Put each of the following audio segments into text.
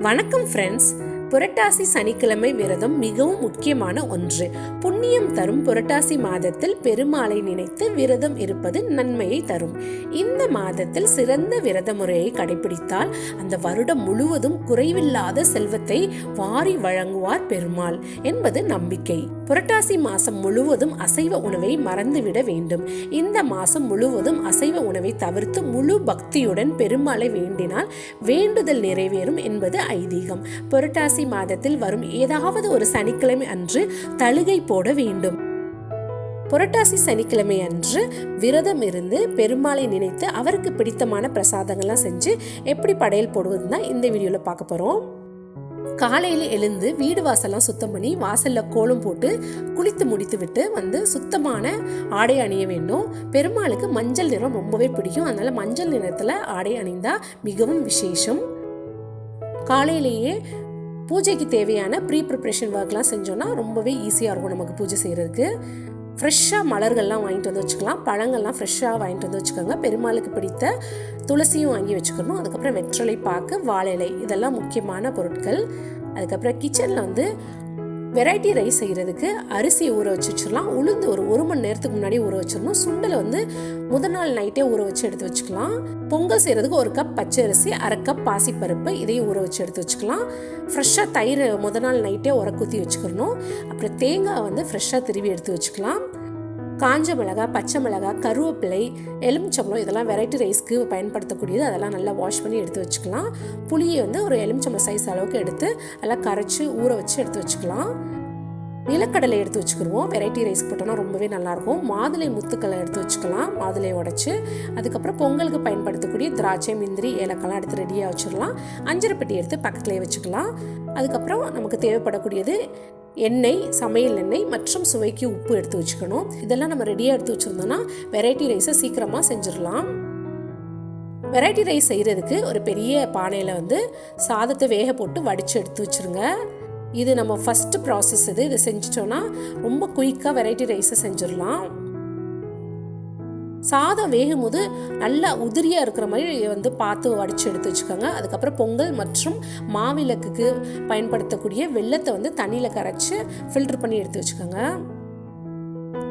வணக்கம் ஃப்ரெண்ட்ஸ் புரட்டாசி சனிக்கிழமை விரதம் மிகவும் முக்கியமான ஒன்று. புண்ணியம் தரும் புரட்டாசி மாதத்தில் பெருமாளை நினைத்து விரதம் இருப்பது நன்மையை தரும். இந்த மாதத்தில் சிறந்த விரத முறையை கடைபிடித்தால் அந்த வருடம் முழுவதும் குறைவில்லாத செல்வத்தை வாரி வழங்குவார் பெருமாள் என்பது நம்பிக்கை. புரட்டாசி மாசம் முழுவதும் அசைவ உணவை மறந்துவிட வேண்டும். இந்த மாசம் முழுவதும் அசைவ உணவை தவிர்த்து முழு பக்தியுடன் பெருமாளை வேண்டினால் வேண்டுதல் நிறைவேறும் என்பது ஐதீகம். புரட்டாசி மாதத்தில் வரும் ஏதாவது ஒரு சனிக்கிழமை அன்று தழுகை போட வேண்டும். புரட்டாசி சனிக்கிழமை அன்று விரதம் இருந்து பெருமாளை நினைத்து அவருக்கு பிடித்தமான பிரசாதங்கள்லாம் செஞ்சு எப்படி படையல் போடுவது தான் இந்த வீடியோவில் பார்க்க போகிறோம் காலையில் எழுந்து வீடு வாசல்லாம் சுத்தம் பண்ணி வாசலில் கோலம் போட்டு குளித்து முடித்து விட்டு வந்து சுத்தமான ஆடை அணிய வேண்டும். பெருமாளுக்கு மஞ்சள் நிறம் ரொம்பவே பிடிக்கும். அதனால் மஞ்சள் நிறத்தில் ஆடை அணிந்தால் மிகவும் விசேஷம். காலையிலேயே பூஜைக்கு தேவையான ப்ரீ ப்ரிப்ரேஷன் ஒர்க்லாம் செஞ்சோன்னா ரொம்பவே ஈஸியாக இருக்கும் நமக்கு பூஜை செய்கிறதுக்கு ஃப்ரெஷ்ஷாக மலர்கள்லாம் வாங்கிட்டு வந்து வச்சுக்கலாம். பழங்கள்லாம் ஃப்ரெஷ்ஷாக வாங்கிட்டு வந்து வச்சுக்கோங்க. பெருமாளுக்கு பிடித்த துளசியும் வாங்கி வச்சுக்கணும். அதுக்கப்புறம் வெற்றலை பாக்கு வாழை இலை இதெல்லாம் முக்கியமான பொருட்கள். அதுக்கப்புறம் கிச்சனில் வந்து வெரைட்டி ரைஸ் செய்கிறதுக்கு அரிசியை ஊற வச்சு வச்சிடலாம். உளுந்து ஒரு ஒரு மணி நேரத்துக்கு முன்னாடி ஊற வச்சிடணும். சுண்டலை வந்து முதல் நாள் நைட்டே ஊற வச்சு எடுத்து வச்சுக்கலாம். பொங்கல் செய்கிறதுக்கு ஒரு கப் பச்சை அரிசி அரை கப் பாசிப்பருப்பு இதையும் ஊற வச்சு எடுத்து வச்சுக்கலாம். ஃப்ரெஷ்ஷாக தயிர் முதல் நாள் நைட்டே உர குத்தி வச்சுக்கணும். அப்புறம் தேங்காய் வந்து ஃப்ரெஷ்ஷாக திருவி எடுத்து வச்சுக்கலாம். காஞ்ச மிளகாய் பச்சை மிளகாய் கருவேப்பிலை எலுமிச்சம்பழம் இதெல்லாம் வெரைட்டி ரைஸ்க்கு பயன்படுத்தக்கூடியது. அதெல்லாம் நல்லா வாஷ் பண்ணி எடுத்து வச்சுக்கலாம். புளியை வந்து ஒரு எலுமிச்சம்பளம் சைஸ் அளவுக்கு எடுத்து நல்லா கரைச்சி ஊற வச்சு எடுத்து வச்சுக்கலாம். நிலக்கடலை எடுத்து வச்சுக்கிடுவோம் வெரைட்டி ரைஸ் போட்டோன்னா ரொம்பவே நல்லாயிருக்கும். மாதுளை முத்துக்களை எடுத்து வச்சுக்கலாம். மாதுளை உடச்சி அதுக்கப்புறம் பொங்கலுக்கு பயன்படுத்தக்கூடிய திராட்சை முந்திரி ஏலக்காய்லாம் எடுத்து ரெடியாக வச்சிடலாம். அஞ்சரைப்பட்டி எடுத்து பக்கத்துலேயே வச்சுக்கலாம். அதுக்கப்புறம் நமக்கு தேவைப்படக்கூடியது எண்ணெய் சமையல் எண்ணெய் மற்றும் சுவைக்கு உப்பு எடுத்து வச்சுக்கணும். இதெல்லாம் நம்ம ரெடியாக எடுத்து வச்சுருந்தோம்னா வெரைட்டி ரைஸை சீக்கிரமாக செஞ்சிடலாம். வெரைட்டி ரைஸ் செய்கிறதுக்கு ஒரு பெரிய பானையில் வந்து சாதத்தை வேக போட்டு வடித்து எடுத்து வச்சுருங்க. இது நம்ம ஃபஸ்ட்டு ப்ராசஸ் இது. இதை செஞ்சிட்டோன்னா ரொம்ப குயிக்காக வெரைட்டி ரைஸை செஞ்சிடலாம். சாதம் வேகும் போது நல்லா உதிரியாக இருக்கிற மாதிரி வந்து பார்த்து வடித்து எடுத்து வச்சுக்கோங்க. அதுக்கப்புறம் பொங்கல் மற்றும் மாவிளக்குக்கு பயன்படுத்தக்கூடிய வெள்ளத்தை வந்து தண்ணியில் கரைச்சி ஃபில்டர் பண்ணி எடுத்து வச்சுக்கோங்க.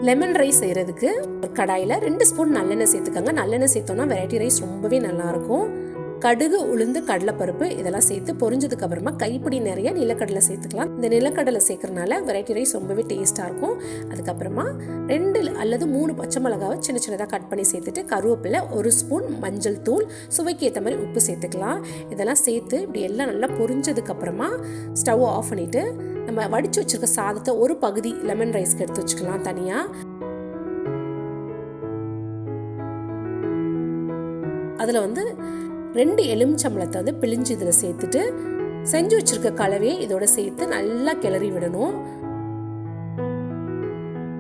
லெமன் ரைஸ் செய்கிறதுக்கு ஒரு கடாயில் ரெண்டு ஸ்பூன் நல்லெண்ணெய் சேர்த்துக்கோங்க. நல்லெண்ணெய் சேர்த்தோன்னா வெரைட்டி ரைஸ் ரொம்பவே நல்லாயிருக்கும் கடுகு உளுந்து கடலைப்பருப்பு இதெல்லாம் சேர்த்து பொரிஞ்சதுக்கு அப்புறமா கைப்பிடி நிறைய நிலக்கடலை சேர்த்துக்கலாம். இந்த நிலக்கடலை சேர்க்கறனால வெரைட்டி ரைஸ் ரொம்பவே டேஸ்ட்டாக இருக்கும். அதுக்கப்புறமா ரெண்டு அல்லது மூணு பச்சை மிளகாவை சின்ன சின்னதாக கட் பண்ணி சேர்த்துட்டு கருவேப்பிலை ஒரு ஸ்பூன் மஞ்சள் தூள் சுவைக்கு ஏற்ற மாதிரி உப்பு சேர்த்துக்கலாம். இதெல்லாம் சேர்த்து இப்படி எல்லாம் நல்லா பொரிஞ்சதுக்கப்புறமா ஸ்டவ் ஆஃப் பண்ணிவிட்டு நம்ம வடித்து வச்சுருக்க சாதத்தை ஒரு பகுதி லெமன் ரைஸ்க்கு எடுத்து வச்சுக்கலாம் தனியாக அதில் வந்து ரெண்டு எலுமிச்சம்பளத்தை வந்து பிழிஞ்சு இதில் சேர்த்துட்டு செஞ்சு வச்சிருக்க கலவையை இதோட சேர்த்து நல்லா கிளறி விடணும்.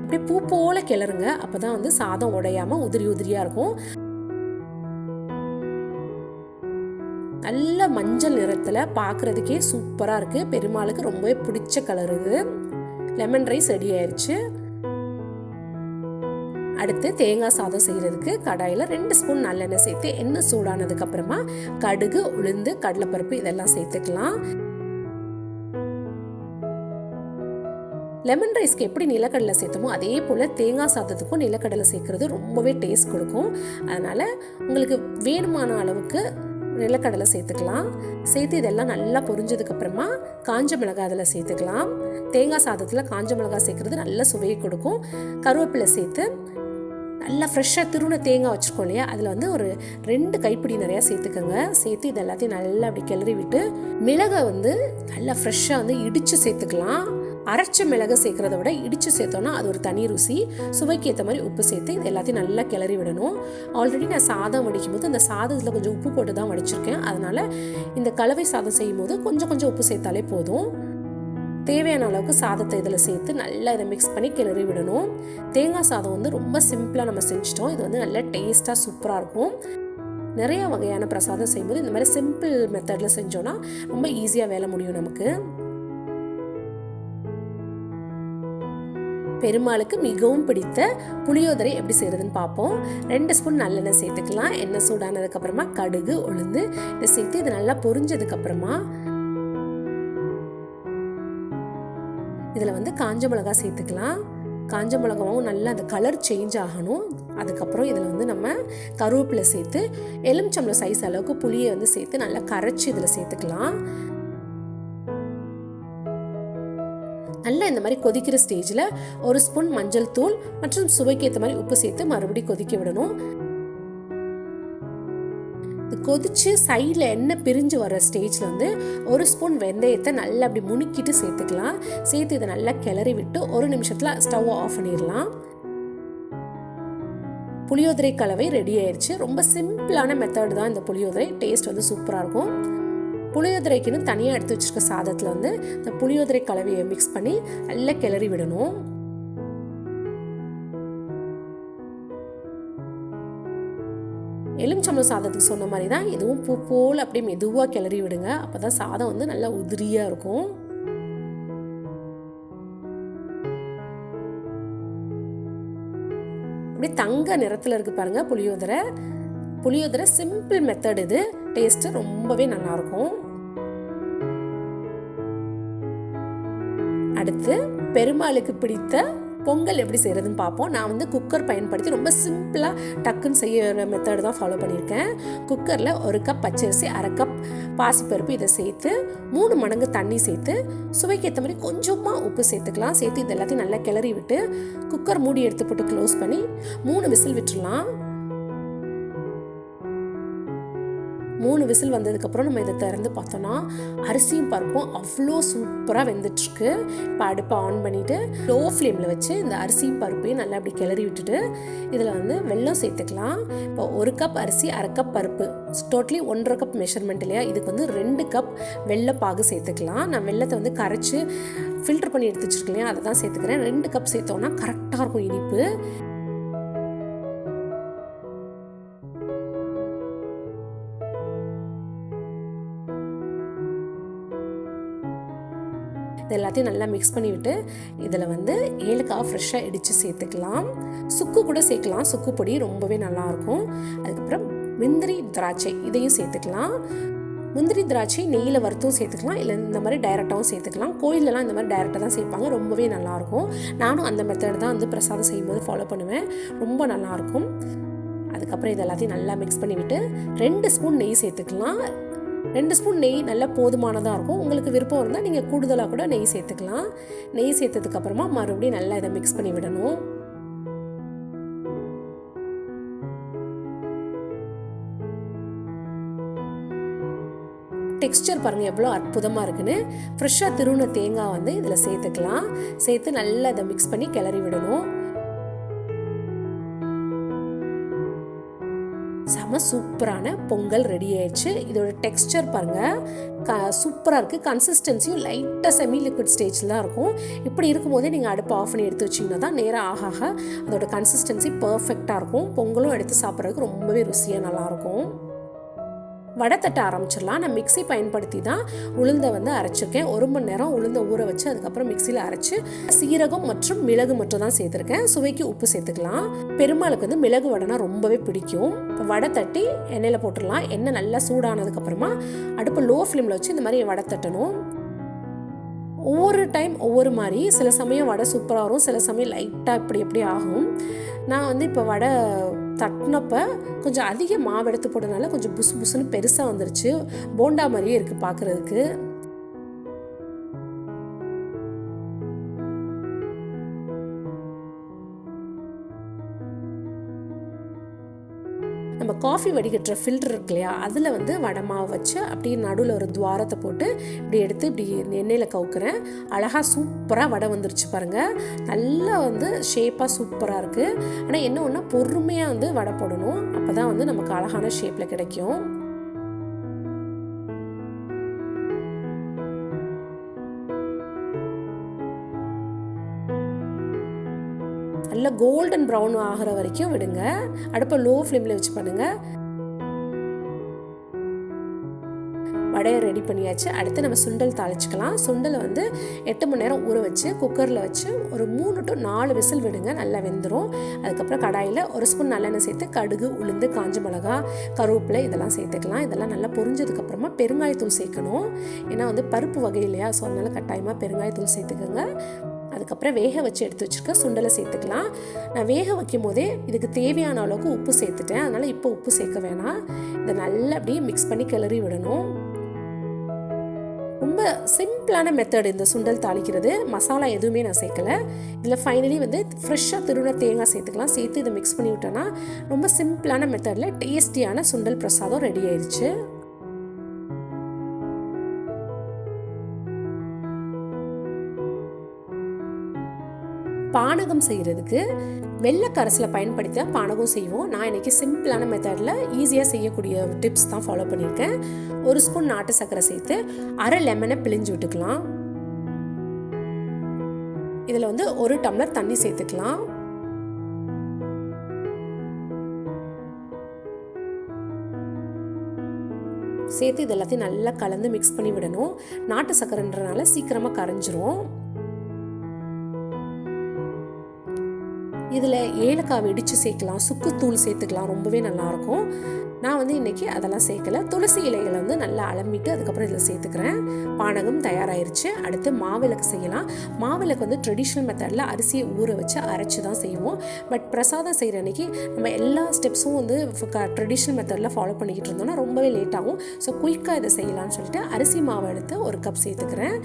அப்படியே பூ போல கிளறுங்க. அப்பதான் வந்து சாதம் உடையாம உதிரி உதிரியா இருக்கும். நல்ல மஞ்சள் நிறத்தில் பார்க்குறதுக்கே சூப்பராக இருக்குது பெருமாளுக்கு ரொம்பவே பிடிச்ச கலர் இது. லெமன் ரைஸ் ரெடி ஆயிடுச்சு அடுத்து தேங்காய் சாதம் செய்கிறதுக்கு கடாயில் ரெண்டு ஸ்பூன் நல்லெண்ணெய் சேர்த்து எண்ணெய் சூடானதுக்கு அப்புறமா கடுகு உளுந்து கடலைப்பருப்பு இதெல்லாம் சேர்த்துக்கலாம். லெமன் ரைஸ்க்கு எப்படி நிலக்கடலை சேர்த்தோமோ அதே போல் தேங்காய் சாதத்துக்கும் நிலக்கடலை சேர்க்குறது ரொம்பவே டேஸ்ட் கொடுக்கும். அதனால் உங்களுக்கு வேணுமான அளவுக்கு நிலக்கடலை சேர்த்துக்கலாம். சேர்த்து இதெல்லாம் நல்லா பொரிஞ்சதுக்கப்புறமா காஞ்ச மிளகாய் அதில் சேர்த்துக்கலாம். தேங்காய் சாதத்தில் காஞ்ச மிளகாய் சேர்க்குறது நல்ல சுவையை கொடுக்கும். கருவேப்பிலை சேர்த்து நல்லா ஃப்ரெஷ்ஷாக திருவண்ண தேங்காய் வச்சுருக்கோம் இல்லையா? அதில் வந்து ஒரு ரெண்டு கைப்பிடி நிறையா சேர்த்துக்கோங்க. சேர்த்து இது எல்லாத்தையும் நல்லா அப்படி கிளறி விட்டு மிளகை வந்து நல்லா ஃப்ரெஷ்ஷாக வந்து இடித்து சேர்த்துக்கலாம். அரைச்ச மிளகு சேர்க்குறத விட இடித்து சேர்த்தோன்னா அது ஒரு தனி ருசி. சுவைக்கு ஏற்ற மாதிரி உப்பு சேர்த்து இது எல்லாத்தையும் நல்லா கிளறி விடணும். ஆல்ரெடி நான் சாதம் வடிக்கும் போது அந்த சாதத்தில் கொஞ்சம் உப்பு போட்டு தான் வடிச்சிருக்கேன். அதனால் இந்த கலவை சாதம் செய்யும் போது கொஞ்சம் கொஞ்சம் உப்பு சேர்த்தாலே போதும். தேவையான அளவுக்கு சாதத்தை இதில் சேர்த்து நல்லா இதை மிக்ஸ் பண்ணி கிளறி விடணும். தேங்காய் சாதம் வந்து ரொம்ப சிம்பிளாக நம்ம செஞ்சிட்டோம். இது வந்து நல்லா டேஸ்ட்டாக சூப்பராக இருக்கும். நிறைய வகையான பிரசாதம் செய்யும்போது இந்த மாதிரி சிம்பிள் மெத்தடில் செஞ்சோன்னா ரொம்ப ஈஸியாக வேலை முடியும் நமக்கு. பெருமாளுக்கு மிகவும் பிடித்த புளியோதரை எப்படி செய்கிறதுன்னு பார்ப்போம். ரெண்டு ஸ்பூன் நல்லெண்ணெய் சேர்த்துக்கலாம். எண்ணெய் சூடானதுக்கப்புறமா கடுகு உளுந்து இதை சேர்த்து இது நல்லா பொரிஞ்சதுக்கப்புறமா இதில் வந்து காஞ்ச மிளகா சேர்த்துக்கலாம். காஞ்ச மிளகாவும் நல்லா அந்த கலர் சேஞ்ச் ஆகணும். அதுக்கப்புறம் இதில் வந்து நம்ம கருவேப்பிலை சேர்த்து எலுமிச்சம்பளம் சைஸ் அளவுக்கு புளியை வந்து சேர்த்து நல்லா கரைச்சி இதில் சேர்த்துக்கலாம். நல்லா இந்த மாதிரி கொதிக்கிற ஸ்டேஜில் ஒரு ஸ்பூன் மஞ்சள் தூள் மற்றும் சுவைக்கு ஏற்ற மாதிரி உப்பு சேர்த்து மறுபடியும் கொதிக்க விடணும். இது கொதிச்சு சைடில் எண்ணெய் பிரிஞ்சு வர ஸ்டேஜில் வந்து ஒரு ஸ்பூன் வெந்தயத்தை நல்லா அப்படி முணுக்கிட்டு சேர்த்துக்கலாம். சேர்த்து இதை நல்லா கிளறி விட்டு ஒரு நிமிஷத்தில் ஸ்டவ் ஆஃப் பண்ணிடலாம். புளியோதரை கலவை ரெடி ஆயிடுச்சு ரொம்ப சிம்பிளான மெத்தட் தான் இந்த புளியோதரை. டேஸ்ட் வந்து சூப்பராக இருக்கும். புளியோதரைக்குன்னு தனியாக எடுத்து வச்சுருக்க சாதத்தில் வந்து இந்த புளியோதரை கலவையை மிக்ஸ் பண்ணி நல்லா கிளறி விடணும். எலுமிச்சம்பளம் சாதத்துக்கு சொன்ன மாதிரி தான் இதுவும் பூ போல் அப்படியே மெதுவாக கிளறி விடுங்க. அப்போ தான் சாதம் வந்து நல்லா உதிரியாக இருக்கும். அப்படியே தங்க நிறத்தில் இருக்குது பாருங்கள் புளியோதரை. புளியோதரை சிம்பிள் மெத்தட் இது. டேஸ்ட்டு ரொம்பவே நல்லாயிருக்கும். அடுத்து பெருமாளுக்கு பிடித்த பொங்கல் எப்படி செய்கிறதுன்னு பார்ப்போம். நான் வந்து குக்கர் பயன்படுத்தி ரொம்ப சிம்பிளாக டக்குன்னு செய்ய மெத்தட் தான் ஃபாலோ பண்ணியிருக்கேன். குக்கரில் ஒரு கப் பச்சரிசி அரை கப் பாசிப்பருப்பு இதை சேர்த்து மூணு மடங்கு தண்ணி சேர்த்து சுவைக்கு ஏற்ற மாதிரி கொஞ்சமாக உப்பு சேர்த்துக்கலாம். சேர்த்து இது எல்லாத்தையும் நல்லா கிளறி விட்டு குக்கர் மூடி எடுத்து போட்டு க்ளோஸ் பண்ணி மூணு விசில் விட்டுடலாம். மூணு விசில் வந்ததுக்கப்புறம் நம்ம இதை திறந்து பார்த்தோன்னா அரிசியும் பருப்பும் அவ்வளோ சூப்பராக வெந்துட்டுருக்கு. இப்போ அடுப்பை ஆன் பண்ணிவிட்டு லோ ஃப்ளேமில் வச்சு இந்த அரிசியும் பருப்பையும் நல்லா அப்படி கிளறி விட்டுட்டு இதில் வந்து வெல்லம் சேர்த்துக்கலாம். இப்போ ஒரு கப் அரிசி அரை கப் பருப்பு. டோட்டலி ஒன்றரை கப் மெஷர்மெண்ட் இல்லையா? இதுக்கு வந்து ரெண்டு கப் வெள்ளைப்பாகு சேர்த்துக்கலாம். நான் வெள்ளத்தை வந்து கரைச்சி ஃபில்டர் பண்ணி எடுத்து வச்சுருக்கேன் அதை தான் சேர்த்துக்கிறேன். ரெண்டு கப் சேர்த்தோன்னா கரெக்டாக இருக்கும் இனிப்பு. இது எல்லாத்தையும் நல்லா மிக்ஸ் பண்ணிவிட்டு இதில் வந்து ஏலக்காய் ஃப்ரெஷ்ஷாக இடித்து சேர்த்துக்கலாம். சுக்கு கூட சேர்க்கலாம். சுக்கு பொடி ரொம்பவே நல்லாயிருக்கும். அதுக்கப்புறம் முந்திரி திராட்சை இதையும் சேர்த்துக்கலாம். முந்திரி திராட்சை நெய்யில் வறுத்தும் சேர்த்துக்கலாம். இல்லை இந்த மாதிரி டைரெக்டாகவும் சேர்த்துக்கலாம். கோயிலெலாம் இந்த மாதிரி டைரெக்டாக தான் சேர்ப்பாங்க. ரொம்பவே நல்லாயிருக்கும். நானும் அந்த மெத்தட் தான் வந்து பிரசாதம் செய்யும்போது ஃபாலோ பண்ணுவேன். ரொம்ப நல்லாயிருக்கும். அதுக்கப்புறம் இது எல்லாத்தையும் நல்லா மிக்ஸ் பண்ணிவிட்டு ரெண்டு ஸ்பூன் நெய் சேர்த்துக்கலாம். ரெண்டு ஸ்பூன் நெய் நல்லா போதுமானதாக இருக்கும். உங்களுக்கு விருப்பம் இருந்தால் நீங்கள் கூடுதலாக கூட நெய் சேர்த்துக்கலாம். நெய் சேர்த்ததுக்கப்புறமா மறுபடியும் நல்லா இதை மிக்ஸ் பண்ணி விடணும். டெக்ஸ்டர் பாருங்கள் எவ்வளோ அற்புதமாக இருக்குன்னு. ஃப்ரெஷ்ஷாக திருவுன தேங்காய் வந்து இதில் சேர்த்துக்கலாம். சேர்த்து நல்லா இதை மிக்ஸ் பண்ணி கிளறி விடணும். சூப்பரான பொங்கல் ரெடி ஆயிடுச்சு. இதோட டெக்ஸ்டர் பாருங்கள் க சூப்பராக இருக்குது கன்சிஸ்டன்சியும் லைட்டாக செமி லிக்விட் ஸ்டேஜில் தான் இருக்கும். இப்படி இருக்கும்போதே நீங்கள் அடுப்பு ஆஃப் பண்ணி எடுத்து வச்சிங்கன்னா தான் நேராக ஆக ஆக அதோட கன்சிஸ்டன்சி பர்ஃபெக்டாக இருக்கும். பொங்கலும் எடுத்து சாப்பிட்றதுக்கு ரொம்பவே ருசியாக நல்லாயிருக்கும் வடை தட்ட ஆரம்பிச்சிடலாம். நான் மிக்சி பயன்படுத்தி தான் உளுந்தை வந்து அரைச்சிருக்கேன். ஒரு மணி நேரம் உளுந்தை ஊற வச்சு அதுக்கப்புறம் மிக்சியில் அரைச்சி சீரகம் மற்றும் மிளகு மட்டும் தான் சேர்த்துருக்கேன். சுவைக்கு உப்பு சேர்த்துக்கலாம். பெருமாளுக்கு வந்து மிளகு வடைனா ரொம்பவே பிடிக்கும். வடை தட்டி எண்ணெயில் போட்டுடலாம். எண்ணெய் நல்லா சூடானதுக்கப்புறமா அடுப்பு லோ ஃப்ளேமில் வச்சு இந்த மாதிரி வடை தட்டணும். ஒவ்வொரு டைம் ஒவ்வொரு மாதிரி. சில சமயம் வடை சூப்பராக வரும். சில சமயம் லைட்டாக இப்படி எப்படி ஆகும். நான் வந்து இப்போ வடை தட்டினப்ப கொஞ்சம் அதிக மாவு எடுத்து போட்டனால கொஞ்சம் புசு புசுன்னு பெருசாக வந்துருச்சு. போண்டா மாதிரியே இருக்குது பார்க்குறதுக்கு நம்ம காஃபி வடிகட்டுற ஃபில்டர் இருக்கு இல்லையா? அதில் வந்து வடை மாவு வச்சு அப்படியே நடுவில் ஒரு துவாரத்தை போட்டு இப்படி எடுத்து இப்படி எண்ணெயில் கவுக்குறேன். அழகாக சூப்பராக வடை வந்துருச்சு பாருங்கள் நல்லா வந்து ஷேப்பாக சூப்பராக இருக்குது ஆனால் என்ன ஒன்றா பொறுமையாக வந்து வடை போடணும். அப்போ தான் வந்து நமக்கு அழகான ஷேப்பில் கிடைக்கும். கோல்டன் ப்ரௌன் ஆகிற வரைக்கும் விடுங்க. அடுப்பை லோ ஃப்ளேமில் வச்சு பண்ணுங்கள் வடையை ரெடி பண்ணியாச்சு. அடுத்து நம்ம சுண்டல் தாளிச்சுக்கலாம். சுண்டலை வந்து எட்டு மணி நேரம் ஊற வச்சு குக்கரில் வச்சு ஒரு மூணு டு நாலு விசில் விடுங்க. நல்லா வெந்துடும் அதுக்கப்புறம் கடாயில் ஒரு ஸ்பூன் நல்லெண்ணெய் சேர்த்து கடுகு உளுந்து காஞ்ச மிளகா கருவேப்பிலை இதெல்லாம் சேர்த்துக்கலாம். இதெல்லாம் நல்லா பொரிஞ்சதுக்கப்புறமா பெருங்காயத்தூள் சேர்க்கணும். ஏன்னா வந்து பருப்பு வகை இல்லையா? ஸோ அதனால் கட்டாயமாக பெருங்காயத்தூள் சேர்த்துக்கோங்க. அதுக்கப்புறம் வேக வச்சு எடுத்து வச்சுருக்க சுண்டலை சேர்த்துக்கலாம். நான் வேக வைக்கும் போதே இதுக்கு தேவையான அளவுக்கு உப்பு சேர்த்துட்டேன். அதனால் இப்போ உப்பு சேர்க்க வேணாம். இதை நல்லா அப்படியே மிக்ஸ் பண்ணி கிளறி விடணும். ரொம்ப சிம்பிளான மெத்தட் இந்த சுண்டல் தாளிக்கிறது. மசாலா எதுவுமே நான் சேர்க்கலை. இதில் ஃபைனலி வந்து ஃப்ரெஷ்ஷாக திருவிழா தேங்காய் சேர்த்துக்கலாம். சேர்த்து இதை மிக்ஸ் பண்ணி விட்டோன்னா ரொம்ப சிம்பிளான மெத்தடில் டேஸ்டியான சுண்டல் பிரசாதம் ரெடி ஆயிடுச்சு. பானகம் செய்கிறதுக்கு வெள்ளக்கரசில் பயன்படுத்தி தான் பானகம் செய்வோம். நான் இன்றைக்கி சிம்பிளான மெத்தடில் ஈஸியாக செய்யக்கூடிய டிப்ஸ் தான் ஃபாலோ பண்ணியிருக்கேன். ஒரு ஸ்பூன் நாட்டு சர்க்கரை சேர்த்து அரை லெமனை பிழிஞ்சு விட்டுக்கலாம். இதில் வந்து ஒரு டம்ளர் தண்ணி சேர்த்துக்கலாம். சேர்த்து இது எல்லாத்தையும் நல்லா கலந்து மிக்ஸ் பண்ணி விடணும். நாட்டு சர்க்கரைன்றனால சீக்கிரமாக கரைஞ்சிரும். இதில் ஏலக்காய் வெடித்து சேர்க்கலாம் சுக்குத்தூள் சேர்த்துக்கலாம் ரொம்பவே நல்லாயிருக்கும். நான் வந்து இன்றைக்கி அதெல்லாம் சேர்க்கல. துளசி இலைகளை வந்து நல்லா அலம்பிட்டு அதுக்கப்புறம் இதில் சேர்த்துக்கிறேன். பானகம் தயாராகிருச்சு அடுத்து மாவிளக்கு செய்யலாம். மாவிளக்கு வந்து ட்ரெடிஷ்னல் மெத்தடில் அரிசியை ஊற வச்சு அரைச்சி தான் செய்வோம். பட் பிரசாதம் செய்கிற அன்றைக்கி நம்ம எல்லா ஸ்டெப்ஸும் வந்து ட்ரெடிஷ்னல் மெத்தடில் ஃபாலோ பண்ணிக்கிட்டு இருந்தோம்னா ரொம்பவே லேட் ஆகும். ஸோ குயிக்காக இதை செய்யலாம்னு சொல்லிட்டு அரிசி மாவை எடுத்து ஒரு கப் சேர்த்துக்கிறேன்.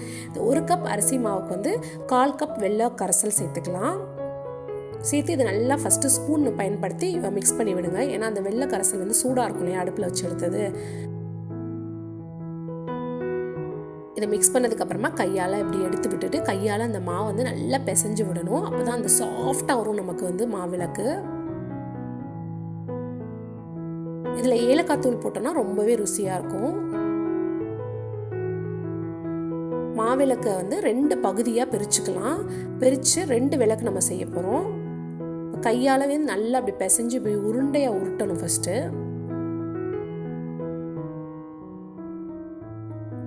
ஒரு கப் அரிசி மாவுக்கு வந்து கால் கப் வெள்ளை கரைசல் சேர்த்துக்கலாம். சேர்த்து இதை நல்லா ஃபஸ்ட்டு ஸ்பூன் பயன்படுத்தி மிக்ஸ் பண்ணி விடுங்க. ஏன்னா அந்த வெள்ளை கரைசல் வந்து சூடாக இருக்கும் இல்லையா அடுப்பில் வச்சு எடுத்தது. இதை மிக்ஸ் பண்ணதுக்கப்புறமா கையால் இப்படி எடுத்து விட்டுட்டு கையால் அந்த மாவை வந்து நல்லா பிசைஞ்சு விடணும். அப்போ தான் அந்த சாஃப்டாக வரும் நமக்கு வந்து மாவிளக்கு. இதில் ஏலக்காய் தூள் போட்டோன்னா ரொம்பவே ருசியாக இருக்கும். மாவிளக்கை வந்து ரெண்டு பகுதியாக பிரிச்சுக்கலாம். பிரித்து ரெண்டு விளக்கு நம்ம செய்ய போகிறோம் கையாலவே நல்லா அப்படி பிசைஞ்சு இப்படி உருண்டையாக உருட்டணும் ஃபஸ்ட்டு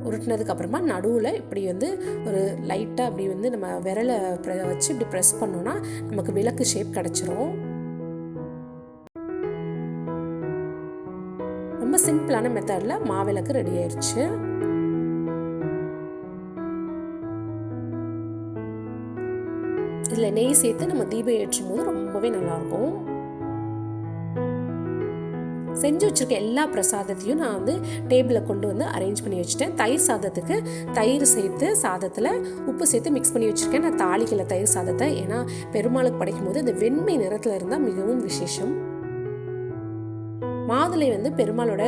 உருட்டினதுக்கு அப்புறமா நடுவில் இப்படி வந்து ஒரு லைட்டாக அப்படி வந்து நம்ம விரலை வச்சு இப்படி ப்ரெஸ் பண்ணோன்னா நமக்கு விளக்கு ஷேப் கிடச்சிரும். ரொம்ப சிம்பிளான மெத்தடில் மாவிளக்கு ரெடி ஆயிடுச்சு இதில் நெய் சேர்த்து நம்ம தீபம் ஏற்றும் போது ரொம்பவே நல்லாயிருக்கும். செஞ்சு வச்சுருக்க எல்லா பிரசாதத்தையும் நான் வந்து டேபிளில் கொண்டு வந்து அரேஞ்ச் பண்ணி வச்சுட்டேன். தயிர் சாதத்துக்கு தயிர் சேர்த்து சாதத்தில் உப்பு சேர்த்து மிக்ஸ் பண்ணி வச்சுருக்கேன். நான் தாளிக்கல தயிர் சாதத்தை. ஏன்னா பெருமாளுக்கு படைக்கும் போது இந்த வெண்மை நிறத்தில் இருந்தால் மிகவும் விசேஷம். மாதுளை வந்து பெருமாளோட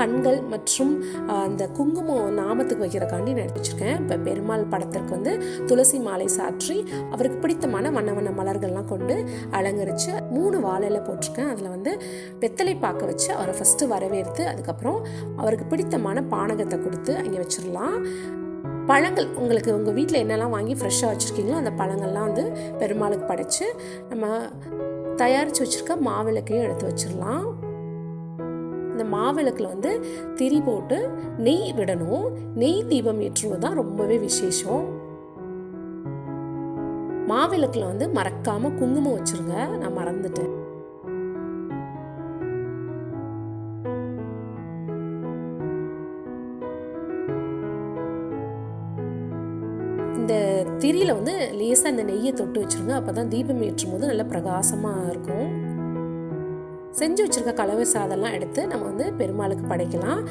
கண்கள் மற்றும் அந்த குங்குமம் நாமத்துக்கு வைக்கிறக்காண்டி நான் எடுத்து வச்சுருக்கேன். இப்போ பெருமாள் படத்திற்கு வந்து துளசி மாலை சாற்றி அவருக்கு பிடித்தமான வண்ண வண்ண மலர்கள்லாம் கொண்டு அலங்கரித்து மூணு வாழையில் போட்டிருக்கேன். அதில் வந்து வெத்தலை பார்க்க வச்சு அவரை ஃபஸ்ட்டு வரவேற்று அதுக்கப்புறம் அவருக்கு பிடித்தமான பானகத்தை கொடுத்து அங்கே வச்சிடலாம் பழங்கள் உங்களுக்கு உங்கள் வீட்டில் என்னெல்லாம் வாங்கி ஃப்ரெஷ்ஷாக வச்சுருக்கீங்களோ அந்த பழங்கள்லாம் வந்து பெருமாளுக்கு படைச்சு நம்ம தயாரித்து வச்சுருக்க மாவிளக்கையும் எடுத்து வச்சிடலாம் இந்த மாவிளக்கில் வந்து திரி போட்டு நெய் விடணும். நெய் தீபம் ஏற்றுவது தான் ரொம்பவே விசேஷம். மாவிளக்கில் வந்து மறக்காமல் குங்குமம் வச்சுருங்க. நான் மறந்துட்டேன். இந்த திரியில் வந்து லேசாக இந்த நெய்யை தொட்டு வச்சுருங்க. அப்போ தான் தீபம் ஏற்றும் போது நல்லா பிரகாசமாக இருக்கும். செஞ்சு வச்சுருக்க கலவை சாதம்லாம் எடுத்து நம்ம வந்து பெருமாளுக்கு படைக்கலாம்.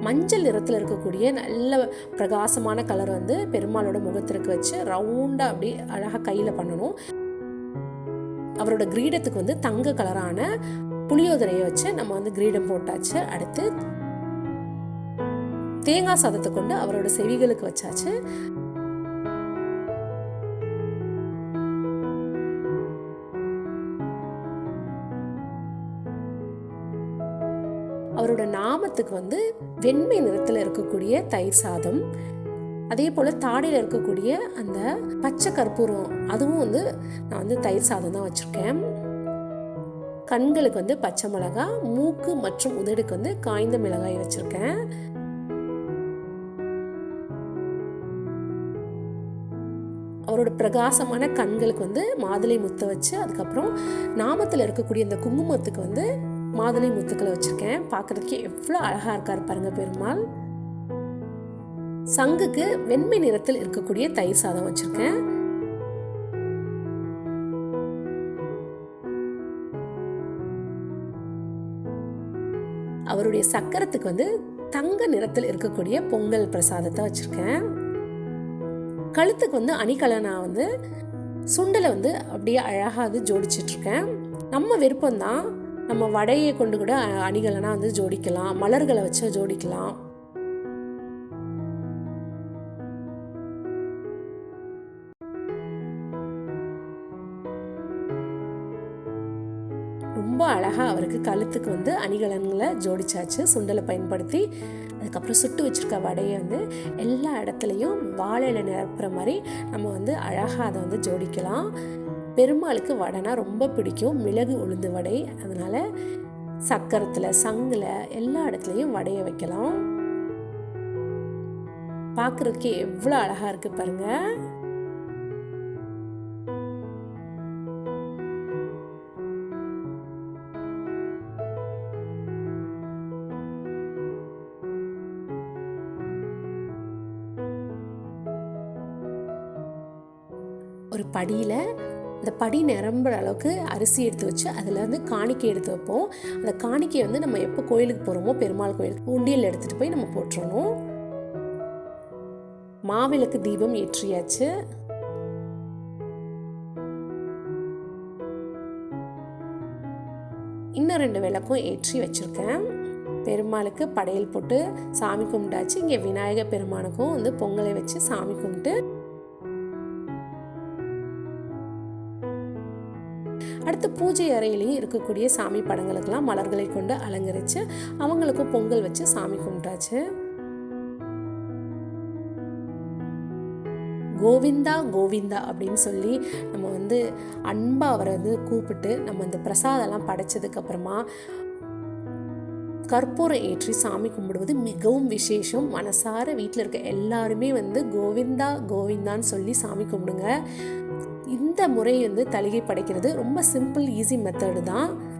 மஞ்சள் நிறத்தில் இருக்கக்கூடிய நல்ல பிரகாசமான கலர் வந்து பெருமாளோட முகத்திற்கு வச்சு ரவுண்டாக அப்படி அழகாக கையில் பண்ணணும். அவரோட கிரீடத்துக்கு வந்து தங்க கலரான புளியோதரையை வச்சு நம்ம வந்து கிரீடம் போட்டாச்சு. அடுத்து தேங்காய் சாதத்தை கொண்டு அவரோட செவிகளுக்கு வச்சாச்சு. காமத்துக்கு வந்து வெண்மை நிறத்தில் இருக்கக்கூடிய தயிர் சாதம் அதே போல் தாடையில் இருக்கக்கூடிய அந்த பச்சை கற்பூரம் அதுவும் வந்து நான் வந்து தயிர் சாதம் தான் வச்சுருக்கேன். கண்களுக்கு வந்து பச்சை மிளகா மூக்கு மற்றும் உதடுக்கு வந்து காய்ந்த மிளகாய் வச்சுருக்கேன். அவரோட பிரகாசமான கண்களுக்கு வந்து மாதுளை முத்த வச்சு அதுக்கப்புறம் நாமத்தில் இருக்கக்கூடிய அந்த குங்குமத்துக்கு வந்து மாதுளை முத்துக்களை வச்சுருக்கேன். பார்க்குறதுக்கே எவ்வளோ அழகாக இருக்கார் பாருங்க பெருமாள். சங்குக்கு வெண்மை நிறத்தில் இருக்கக்கூடிய தயிர் சாதம் வச்சுருக்கேன். அவருடைய சக்கரத்துக்கு வந்து தங்க நிறத்தில் இருக்கக்கூடிய பொங்கல் பிரசாதத்தை வச்சுருக்கேன். கழுத்துக்கு வந்து அணிகலனா வந்து சுண்டலை வந்து அப்படியே அழகாக வந்து ஜோடிச்சிட்ருக்கேன் நம்ம விருப்பம்தான் நம்ம வடையை கொண்டு கூட அணிகலனா வந்து ஜோடிக்கலாம். மலர்களை வச்சு ஜோடிக்கலாம். ரொம்ப அழகாக அவருக்கு கழுத்துக்கு வந்து அணிகலன்களை ஜோடிச்சாச்சு. சுண்டலை பயன்படுத்தி அதுக்கப்புறம் சுட்டு வச்சுருக்க வடையை வந்து எல்லா இடத்துலையும் வாழையில் நிரப்புற மாதிரி நம்ம வந்து அழகாக அதை வந்து ஜோடிக்கலாம். பெருமாளுக்கு வடைனா ரொம்ப பிடிக்கும். மிளகு உளுந்து வடை. அதனால் சக்கரத்தில் சங்கில் எல்லா இடத்துலையும் வடையை வைக்கலாம். பார்க்குறதுக்கே எவ்வளோ அழகாக இருக்குது பாருங்கள் ஒரு படியில் அந்த படி நிரம்புற அளவுக்கு அரிசி எடுத்து வச்சு அதில் வந்து காணிக்கை எடுத்து வைப்போம். அந்த காணிக்கையை வந்து நம்ம எப்போ கோயிலுக்கு போகிறோமோ பெருமாள் கோயிலுக்கு உண்டியல் எடுத்துகிட்டு போய் நம்ம போட்டுறணும். மாவிளக்கு தீபம் ஏற்றியாச்சு. இன்னும் ரெண்டு விளக்கும் ஏற்றி வச்சுருக்கேன். பெருமாளுக்கு படையல் போட்டு சாமி கும்பிட்டாச்சு. இங்கே விநாயகர் பெருமானுக்கும் வந்து பொங்கலை வச்சு சாமி கும்பிட்டு அடுத்து பூஜை அறையிலையும் இருக்கக்கூடிய சாமி படங்களுக்கெல்லாம் மலர்களை கொண்டு அலங்கரித்து அவங்களுக்கும் பொங்கல் வச்சு சாமி கும்பிட்டாச்சு. கோவிந்தா கோவிந்தா அப்படின்னு சொல்லி நம்ம வந்து அன்பாக அவரை வந்து கூப்பிட்டு நம்ம இந்த பிரசாதம்லாம் படைச்சதுக்கப்புறமா கற்பூரம் ஏற்றி சாமி கும்பிடுவது மிகவும் விசேஷம். மனசார வீட்டில் இருக்க எல்லாருமே வந்து கோவிந்தா கோவிந்தான்னு சொல்லி சாமி கும்பிடுங்க. இந்த முறை வந்து தலிகை படைக்கிறது ரொம்ப சிம்பிள் ஈஸி மெத்தடு தான்.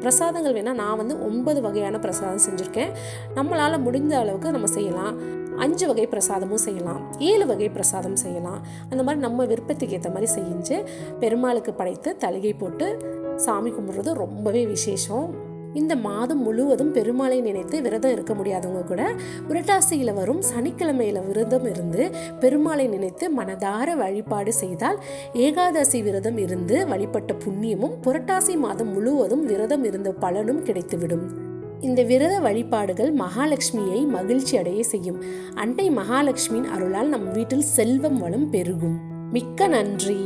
பிரசாதங்கள் வேணால் நான் வந்து ஒன்பது வகையான பிரசாதம் செஞ்சுருக்கேன். நம்மளால் முடிந்த அளவுக்கு நம்ம செய்யலாம். அஞ்சு வகை பிரசாதமும் செய்யலாம். ஏழு வகை பிரசாதம் செய்யலாம். அந்த மாதிரி நம்ம விருப்பத்துக்கு ஏற்ற மாதிரி செஞ்சு பெருமாளுக்கு படைத்து தலிகை போட்டு சாமி கும்பிட்றது ரொம்பவே விசேஷம். இந்த மாதம் முழுவதும் பெருமாளை நினைத்து விரதம் இருக்க முடியாதவங்க கூட புரட்டாசியில் வரும் சனிக்கிழமையில் விரதம் இருந்து பெருமாளை நினைத்து மனதார வழிபாடு செய்தால் ஏகாதசி விரதம் இருந்து வழிபட்ட புண்ணியமும் புரட்டாசி மாதம் முழுவதும் விரதம் இருந்த பலனும் கிடைத்துவிடும். இந்த விரத வழிபாடுகள் மகாலட்சுமியை மகிழ்ச்சி அடைய செய்யும். அண்டை மகாலட்சுமியின் அருளால் நம் வீட்டில் செல்வம் வளம் பெருகும். மிக்க நன்றி.